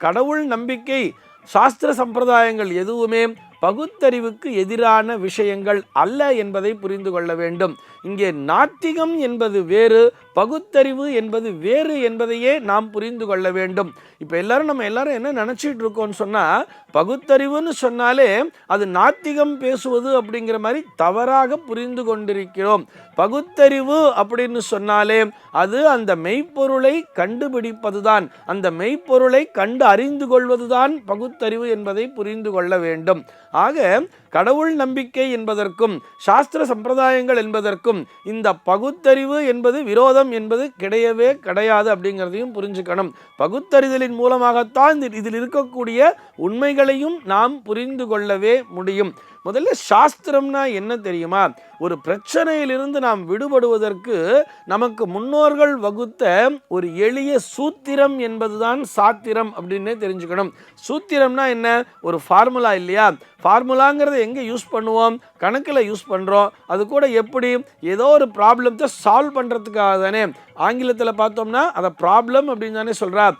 கடவுள் நம்பிக்கை சாஸ்திர சம்பிரதாயங்கள் எதுவுமே பகுத்தறிவுக்கு எதிரான விஷயங்கள் அல்ல என்பதை புரிந்து கொள்ள வேண்டும். இங்கே நாத்திகம் என்பது வேறு பகுத்தறிவு என்பது வேறு என்பதையே நாம் புரிந்து கொள்ள வேண்டும். இப்போ எல்லாரும் நம்ம எல்லாரும் என்ன நினச்சிட்டு இருக்கோம்னு சொன்னால் பகுத்தறிவுன்னு சொன்னாலே அது நாத்திகம் பேசுவது அப்படிங்கிற மாதிரி தவறாக புரிந்து கொண்டிருக்கிறோம். பகுத்தறிவு அப்படின்னு சொன்னாலே அது அந்த மெய்ப்பொருளை கண்டுபிடிப்பதுதான். அந்த மெய்ப்பொருளை கண்டு அறிந்து கொள்வதுதான் பகுத்தறிவு என்பதை புரிந்து கொள்ள வேண்டும். ஆக கடவுள் நம்பிக்கை என்பதற்கும் சாஸ்திர சம்பிரதாயங்கள் என்பதற்கும் இந்த பகுத்தறிவு என்பது விரோதம் என்பது கிடையவே கிடையாது அப்படிங்கிறதையும் புரிஞ்சுக்கணும். பகுத்தறிதலின் மூலமாகத்தான் இந்த- இதில் இருக்கக்கூடிய உண்மைகளையும் நாம் புரிந்து கொள்ளவே முடியும். முதல்ல சாஸ்திரம்னா என்ன தெரியுமா? ஒரு பிரச்சனையிலிருந்து நாம் விடுபடுவதற்கு நமக்கு முன்னோர்கள் வகுத்த ஒரு எளிய சூத்திரம் என்பதுதான் சாத்திரம் அப்படின்னே தெரிஞ்சுக்கணும். சூத்திரம்னா என்ன? ஒரு ஃபார்முலா இல்லையா? ஃபார்முலாங்கிறத எங்கே யூஸ் பண்ணுவோம்? கணக்கில் யூஸ் பண்ணுறோம் அது கூட எப்படி? ஏதோ ஒரு ப்ராப்ளத்தை சால்வ் பண்ணுறதுக்காக தானே ஆங்கிலத்தில் பார்த்தோம்னா அதை ப்ராப்ளம் அப்படின்னு தானே சொல்கிறா